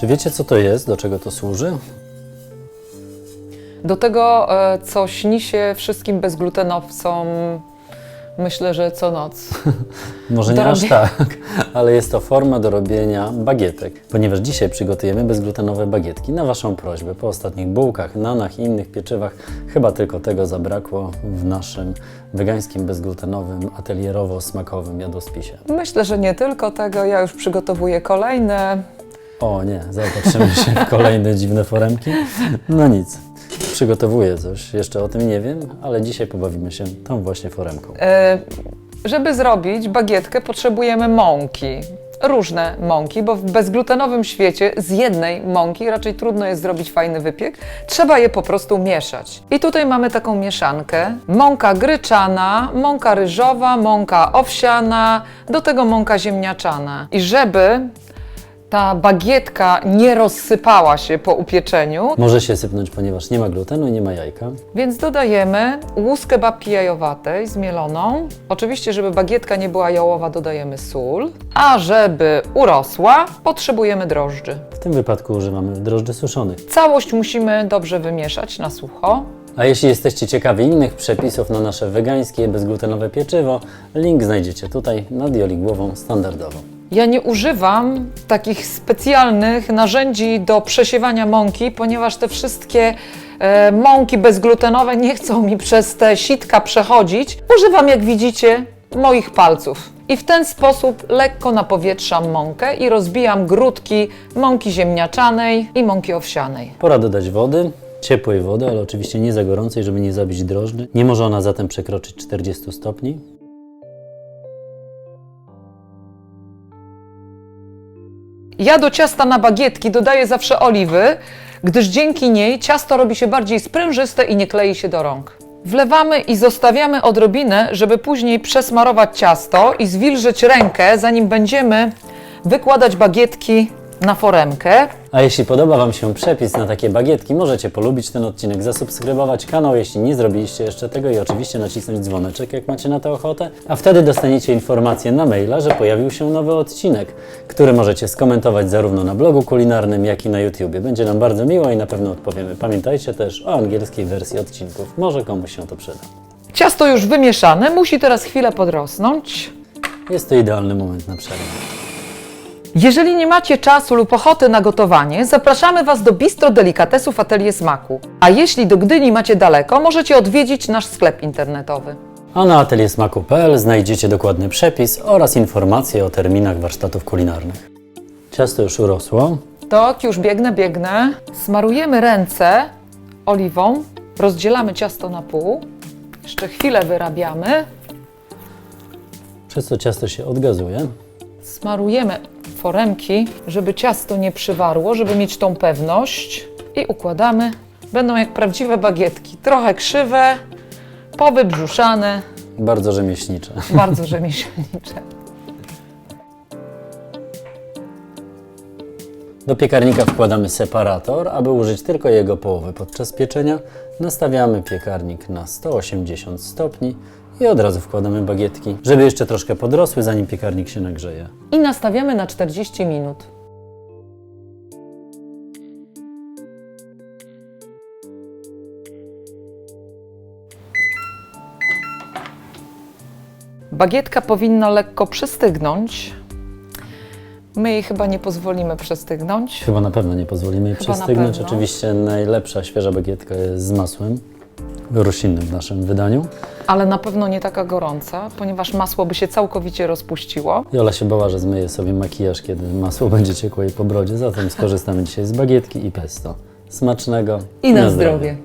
Czy wiecie, co to jest? Do czego to służy? Do tego, e, co śni się wszystkim bezglutenowcom, myślę, że co noc. Może nie Do aż robienia- tak, ale jest to forma do robienia bagietek. Ponieważ dzisiaj przygotujemy bezglutenowe bagietki na Waszą prośbę. Po ostatnich bułkach, nanach i innych pieczywach chyba tylko tego zabrakło w naszym wegańskim, bezglutenowym, atelierowo-smakowym jadłospisie. Myślę, że nie tylko tego, ja już przygotowuję kolejne. O nie, zaopatrzymy się w kolejne dziwne foremki. No nic, przygotowuję coś, jeszcze o tym nie wiem, ale dzisiaj pobawimy się tą właśnie foremką. E, Żeby zrobić bagietkę, potrzebujemy mąki. Różne mąki, bo w bezglutenowym świecie z jednej mąki raczej trudno jest zrobić fajny wypiek. Trzeba je po prostu mieszać. I tutaj mamy taką mieszankę: mąka gryczana, mąka ryżowa, mąka owsiana, do tego mąka ziemniaczana. I żeby ta bagietka nie rozsypała się po upieczeniu, Może się sypnąć, ponieważ nie ma glutenu i nie ma jajka. więc dodajemy łuskę babki jajowatej zmieloną. Oczywiście, żeby bagietka nie była jałowa, dodajemy sól. A żeby urosła, potrzebujemy drożdży. W tym wypadku używamy drożdży suszonych. Całość musimy dobrze wymieszać na sucho. A jeśli jesteście ciekawi innych przepisów na nasze wegańskie, bezglutenowe pieczywo, link znajdziecie tutaj nad joligłową standardowo. Ja nie używam takich specjalnych narzędzi do przesiewania mąki, ponieważ te wszystkie e, mąki bezglutenowe nie chcą mi przez te sitka przechodzić. Używam, jak widzicie, moich palców. I w ten sposób lekko napowietrzam mąkę i rozbijam grudki mąki ziemniaczanej i mąki owsianej. Pora dodać wody, ciepłej wody, ale oczywiście nie za gorącej, żeby nie zabić drożdży. Nie może ona zatem przekroczyć 40 stopni. Ja do ciasta na bagietki dodaję zawsze oliwy, gdyż dzięki niej ciasto robi się bardziej sprężyste i nie klei się do rąk. Wlewamy i zostawiamy odrobinę, żeby później przesmarować ciasto i zwilżyć rękę, zanim będziemy wykładać bagietki na foremkę. A jeśli podoba Wam się przepis na takie bagietki, możecie polubić ten odcinek, zasubskrybować kanał, jeśli nie zrobiliście jeszcze tego i oczywiście nacisnąć dzwoneczek, jak macie na to ochotę, a wtedy dostaniecie informację na maila, że pojawił się nowy odcinek, który możecie skomentować zarówno na blogu kulinarnym, jak i na YouTubie. Będzie nam bardzo miło i na pewno odpowiemy. Pamiętajcie też o angielskiej wersji odcinków. Może komuś się to przyda. Ciasto już wymieszane, musi teraz chwilę podrosnąć. Jest to idealny moment na przerwę. Jeżeli nie macie czasu lub ochoty na gotowanie, zapraszamy Was do Bistro Delikatesów Atelier Smaku. A jeśli do Gdyni macie daleko, możecie odwiedzić nasz sklep internetowy. A na ateliersmaku.pl znajdziecie dokładny przepis oraz informacje o terminach warsztatów kulinarnych. Ciasto już urosło. Tak, już biegnę, biegnę. Smarujemy ręce oliwą, rozdzielamy ciasto na pół. Jeszcze chwilę wyrabiamy. Przez co ciasto się odgazuje. Smarujemy foremki, żeby ciasto nie przywarło, żeby mieć tą pewność. I układamy. Będą jak prawdziwe bagietki. Trochę krzywe, powybrzuszane, Bardzo rzemieślnicze. bardzo rzemieślnicze. Do piekarnika wkładamy separator, aby użyć tylko jego połowy. Podczas pieczenia nastawiamy piekarnik na 180 stopni i od razu wkładamy bagietki, żeby jeszcze troszkę podrosły, zanim piekarnik się nagrzeje. I nastawiamy na 40 minut. Bagietka powinna lekko przystygnąć. My jej chyba nie pozwolimy przystygnąć. Chyba na pewno nie pozwolimy jej Chyba na przestygnąć. pewno. Oczywiście najlepsza świeża bagietka jest z masłem roślinnym w naszym wydaniu. Ale na pewno nie taka gorąca, ponieważ masło by się całkowicie rozpuściło. Jola się bała, że zmyje sobie makijaż, kiedy masło będzie ciekło jej po brodzie, zatem skorzystamy dzisiaj z bagietki i pesto. Smacznego I na zdrowie.